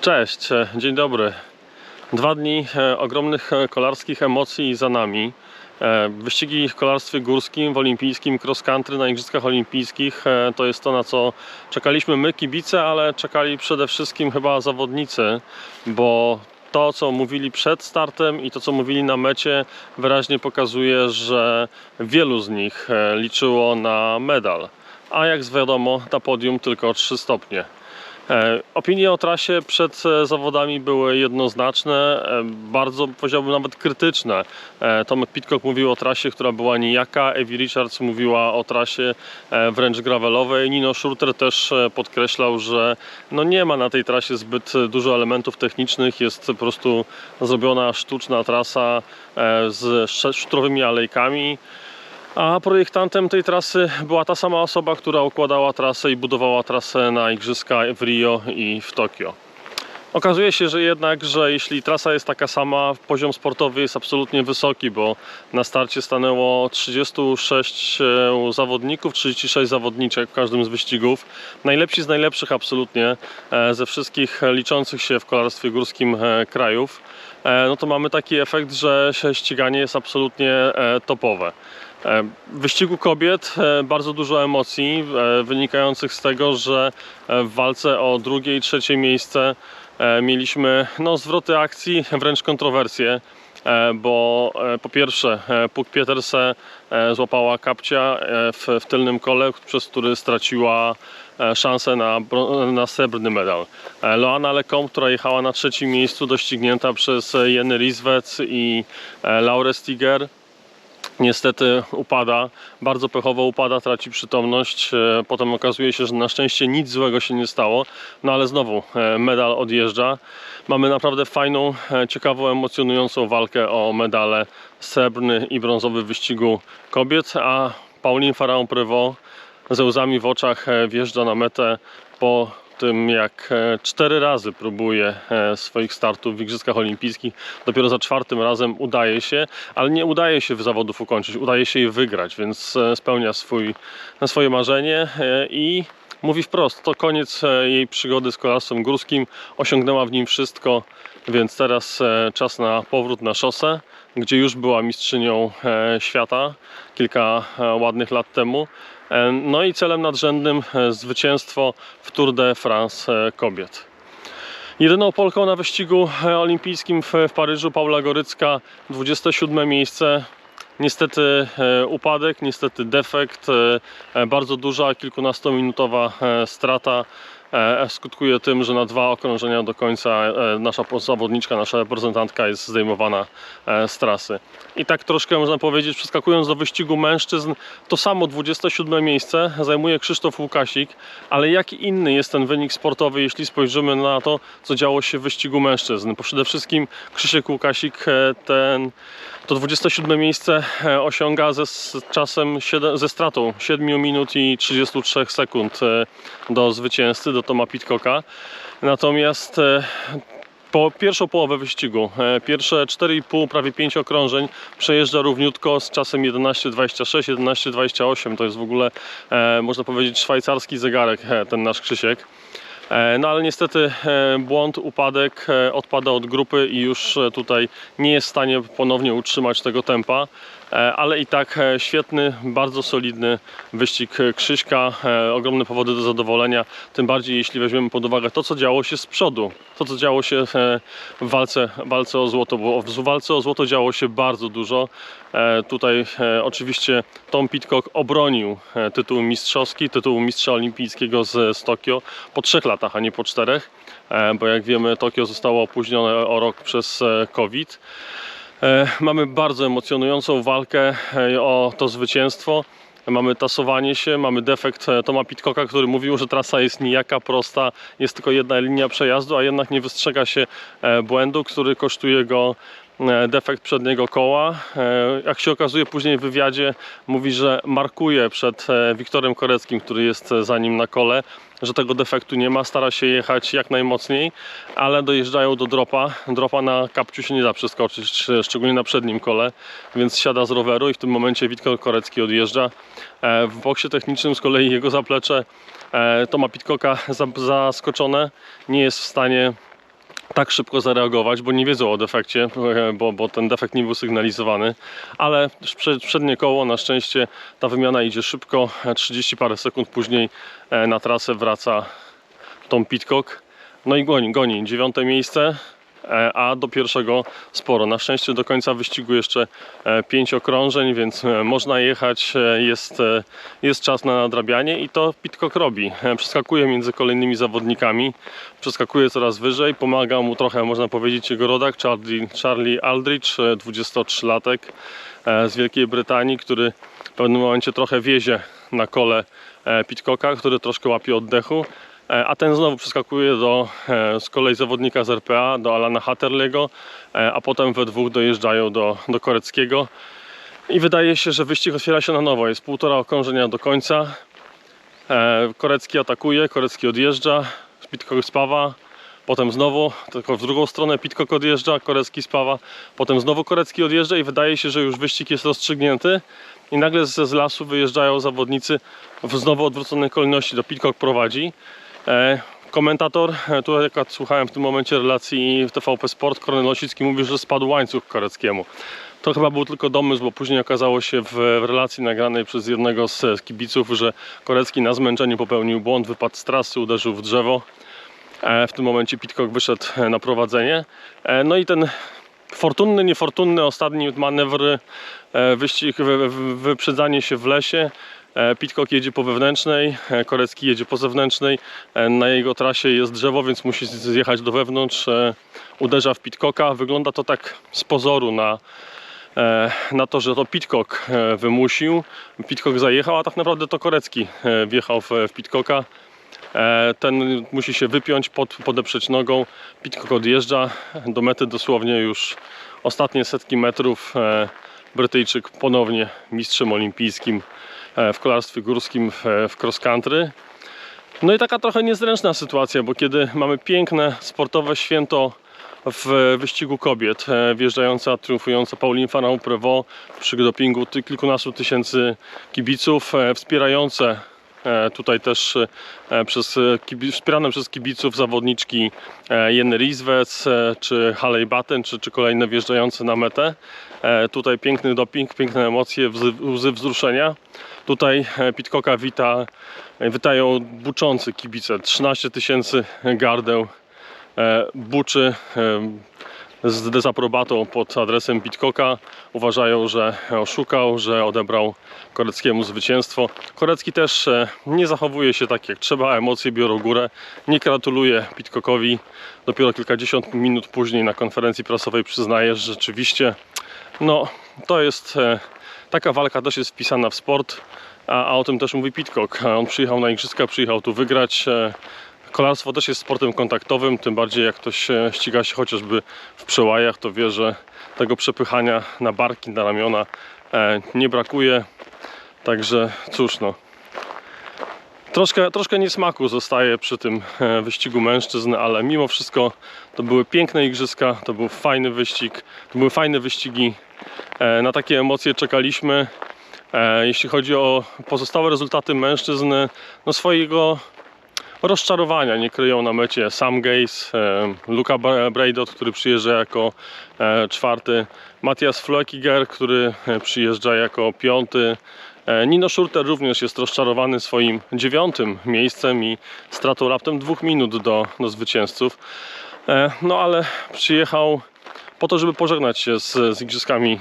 Cześć, e, dzień dobry. Dwa dni e, ogromnych e, kolarskich emocji za nami. Wyścigi w kolarstwie górskim, w olimpijskim cross country na Igrzyskach Olimpijskich to jest to, na co czekaliśmy my, kibice, ale czekali przede wszystkim chyba zawodnicy, bo to, co mówili przed startem i to, co mówili na mecie, wyraźnie pokazuje, że wielu z nich liczyło na medal. A jak wiadomo, na podium tylko 3 stopnie. E, Opinie o trasie przed e, zawodami były jednoznaczne, e, bardzo powiedziałbym nawet krytyczne. Tomek Pitcock mówił o trasie, która była nijaka, Evi Richards mówiła o trasie wręcz gravelowej. Nino Schurter też podkreślał, że no nie ma na tej trasie zbyt dużo elementów technicznych, jest po prostu zrobiona sztuczna trasa z sz- szutrowymi alejkami. A projektantem tej trasy była ta sama osoba, która układała trasę i budowała trasę na igrzyska w Rio i w Tokio. Okazuje się, że jednak, że jeśli trasa jest taka sama, poziom sportowy jest absolutnie wysoki, bo na starcie stanęło 36 zawodników, 36 zawodniczek w każdym z wyścigów. Najlepsi z najlepszych absolutnie e, ze wszystkich liczących się w kolarstwie górskim e, krajów. E, No to mamy taki efekt, że ściganie jest absolutnie topowe. W wyścigu kobiet bardzo dużo emocji wynikających z tego, że w walce o drugie i trzecie miejsce mieliśmy no, zwroty akcji, wręcz kontrowersje. e, Bo e, po pierwsze e, Puk Pieterse e, złapała kapcia e, w, w tylnym kole, przez który straciła e, szansę na, na srebrny medal. E, Loana Lecomte, która jechała na trzecim miejscu, doścignięta przez e, Jenny Riswec i e, Laurę Stiger niestety upada, bardzo pechowo upada, traci przytomność. E, Potem okazuje się, że na szczęście nic złego się nie stało, no ale znowu e, medal odjeżdża. Mamy naprawdę fajną, e, ciekawą, emocjonującą walkę o medale srebrny i brązowy w wyścigu kobiet, a Pauline Faraon-Prevot ze łzami w oczach wjeżdża na metę po tym jak e, cztery razy próbuje e, swoich startów w Igrzyskach Olimpijskich. Dopiero za czwartym razem udaje się, ale nie udaje się zawodów ukończyć, udaje się je wygrać, więc e, spełnia swój, swoje marzenie i mówi wprost, to koniec jej przygody z kolarstwem górskim, osiągnęła w nim wszystko, więc teraz czas na powrót na szosę, gdzie już była mistrzynią świata kilka ładnych lat temu. E, No i celem nadrzędnym e, zwycięstwo w Tour de France e, kobiet. Jedyną Polką na wyścigu olimpijskim w, Paryżu Paula Gorycka, 27 miejsce. Niestety upadek, niestety defekt, bardzo duża, kilkunastominutowa strata skutkuje tym, że na dwa okrążenia do końca e, nasza zawodniczka, nasza reprezentantka jest zdejmowana e, z trasy. I tak troszkę można powiedzieć, przeskakując do wyścigu mężczyzn, to samo 27 miejsce zajmuje Krzysztof Łukasik, ale jaki inny jest ten wynik sportowy, jeśli spojrzymy na to, co działo się w wyścigu mężczyzn? Bo przede wszystkim Krzysiek Łukasik e, ten, to 27 miejsce e, osiąga ze czasem, ze stratą 7 minut i 33 sekund e, do zwycięzcy, do Toma Pitcocka. Natomiast e, po pierwszą połowę wyścigu, e, pierwsze 4,5, prawie 5 okrążeń przejeżdża równiutko z czasem 11,26, 11,28. To jest w ogóle, e, można powiedzieć, szwajcarski zegarek, ten nasz Krzysiek. No ale niestety błąd, upadek, odpada od grupy i już tutaj nie jest w stanie ponownie utrzymać tego tempa. E, Ale i tak e, świetny, bardzo solidny wyścig Krzyśka, e, ogromne powody do zadowolenia, tym bardziej jeśli weźmiemy pod uwagę to, co działo się z przodu, to, co działo się w walce, walce o złoto, bo w walce o złoto działo się bardzo dużo. Tutaj oczywiście Tom Pitcock obronił tytuł mistrzowski, tytuł mistrza olimpijskiego z, z Tokio po trzech latach, a nie po czterech, bo jak wiemy Tokio zostało opóźnione o rok przez COVID. E, Mamy bardzo emocjonującą walkę e, o to zwycięstwo. Mamy tasowanie się, mamy defekt e, Toma Pitcocka, który mówił, że trasa jest nijaka, prosta, jest tylko jedna linia przejazdu, a jednak nie wystrzega się błędu, który kosztuje go defekt przedniego koła. E, Jak się okazuje później w wywiadzie, mówi, że markuje przed e, Wiktorem Koreckim, który jest e, za nim na kole, że tego defektu nie ma, stara się jechać jak najmocniej, ale dojeżdżają do dropa. Dropa na kapciu się nie da przeskoczyć, szczególnie na przednim kole, więc siada z roweru i w tym momencie Wiktor Korecki odjeżdża. E, W boksie technicznym z kolei jego zaplecze e, Toma Pitcocka za- zaskoczone, nie jest w stanie tak szybko zareagować, bo nie wiedzą o defekcie, bo, bo ten defekt nie był sygnalizowany, ale przed, przednie koło na szczęście ta wymiana idzie szybko, e, 30 parę sekund później e, na trasę wraca Tom Pitcock, no i goni, goni, dziewiąte miejsce, a do pierwszego sporo. Na szczęście do końca wyścigu jeszcze e, pięć okrążeń, więc e, można jechać, e, jest, e, jest czas na nadrabianie i to Pitcock robi. E, Przeskakuje między kolejnymi zawodnikami, przeskakuje coraz wyżej, pomaga mu trochę, można powiedzieć, jego rodak Charlie, Charlie Aldrich, e, 23-latek e, z Wielkiej Brytanii, który w pewnym momencie trochę wiezie na kole e, Pitcocka, który troszkę łapie oddechu. E, A ten znowu przeskakuje do e, z kolei zawodnika z RPA, do Alana Hatterlego, e, a potem we dwóch dojeżdżają do, do Koreckiego. I wydaje się, że wyścig otwiera się na nowo. Jest półtora okrążenia do końca. Korecki atakuje, Korecki odjeżdża, Pitcock spawa, potem znowu, tylko w drugą stronę Pitcock odjeżdża, Korecki spawa, potem znowu Korecki odjeżdża i wydaje się, że już wyścig jest rozstrzygnięty. I nagle z lasu wyjeżdżają zawodnicy w znowu odwróconej kolejności. Do Pitcock prowadzi. E, komentator, e, tu jak słuchałem w tym momencie relacji w TVP Sport, Kornel Osicki mówił, że spadł łańcuch Koreckiemu. To chyba był tylko domysł, bo później okazało się w, relacji nagranej przez jednego z, kibiców, że Korecki na zmęczeniu popełnił błąd, wypadł z trasy, uderzył w drzewo. E, w tym momencie Pitcock wyszedł na prowadzenie. No i ten fortunny, niefortunny ostatni manewr, wyścig, wy, wy, wyprzedzanie się w lesie. E, Pitcock jedzie po wewnętrznej, e, Korecki jedzie po zewnętrznej. E, Na jego trasie jest drzewo, więc musi zjechać do wewnątrz. Uderza w Pitcocka. Wygląda to tak z pozoru na, na to, że to Pitcock wymusił. Pitcock zajechał, a tak naprawdę to Korecki wjechał w, Pitcocka. Ten musi się wypiąć, pod, podeprzeć nogą. Pitcock odjeżdża do mety dosłownie już ostatnie setki metrów. Brytyjczyk ponownie mistrzem olimpijskim w kolarstwie górskim w, w cross country. No i taka trochę niezręczna sytuacja, bo kiedy mamy piękne sportowe święto w wyścigu kobiet, e, wjeżdżająca, triumfująca Pauline Farah-Prevot przy dopingu kilkunastu tysięcy kibiców, e, wspierające e, tutaj też e, przez, e, wspierane przez kibiców zawodniczki e, Jenny Rieswec, e, czy Haley Batten, czy, czy kolejne wjeżdżające na metę. E, Tutaj piękny doping, piękne emocje, łzy wzruszenia. Tutaj e, Pitcocka wita, e, witają buczący kibice, 13 tysięcy gardeł e, buczy z dezaprobatą pod adresem Pitcocka. Uważają, że oszukał, że odebrał Koreckiemu zwycięstwo. Korecki też nie zachowuje się tak jak trzeba, emocje biorą górę. Nie gratuluje Pitcockowi. Dopiero kilkadziesiąt minut później na konferencji prasowej przyznaje, że rzeczywiście no, to jest taka walka też jest wpisana w sport, a, a o tym też mówi Pitcock. On przyjechał na igrzyska, przyjechał tu wygrać. e, Kolarstwo też jest sportem kontaktowym, tym bardziej jak ktoś e, ściga się chociażby w przełajach, to wie, że tego przepychania na barki, na ramiona e, nie brakuje. Także cóż no. Troszkę, troszkę niesmaku zostaje przy tym wyścigu mężczyzn, ale mimo wszystko to były piękne igrzyska, to był fajny wyścig, to były fajne wyścigi. E, Na takie emocje czekaliśmy. E, Jeśli chodzi o pozostałe rezultaty mężczyzn, no swojego rozczarowania nie kryją na mecie Sam Gaze, Luka Bra- Braidot, który przyjeżdża jako e, czwarty, Matthias Floekiger, który przyjeżdża jako piąty, Nino Schurter również jest rozczarowany swoim dziewiątym miejscem i stratą raptem dwóch minut do, do zwycięzców. No ale przyjechał po to, żeby pożegnać się z, z Igrzyskami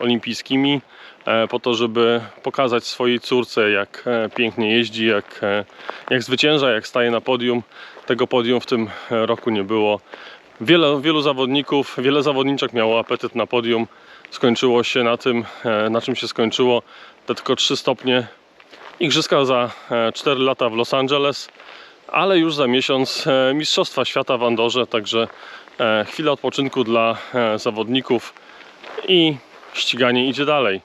Olimpijskimi, e, po to, żeby pokazać swojej córce, jak e, pięknie jeździ, jak, e, jak zwycięża, jak staje na podium. Tego podium w tym roku nie było. Wiele, wielu zawodników, wiele zawodniczek miało apetyt na podium. Skończyło się na tym, na czym się skończyło. Te tylko 3 stopnie. Igrzyska za e, 4 lata w Los Angeles, ale już za miesiąc Mistrzostwa Świata w Andorze, także chwila odpoczynku dla e, zawodników i ściganie idzie dalej.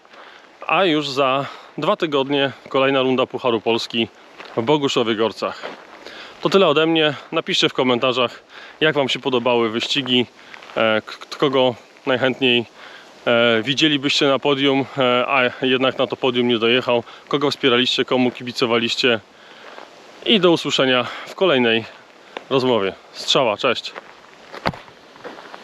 A już za dwa tygodnie kolejna runda Pucharu Polski w Boguszowych Gorcach. To tyle ode mnie. Napiszcie w komentarzach, jak Wam się podobały wyścigi, e, kogo najchętniej e, widzielibyście na podium, e, a jednak na to podium nie dojechał, kogo wspieraliście, komu kibicowaliście. I do usłyszenia w kolejnej rozmowie. Strzała, cześć!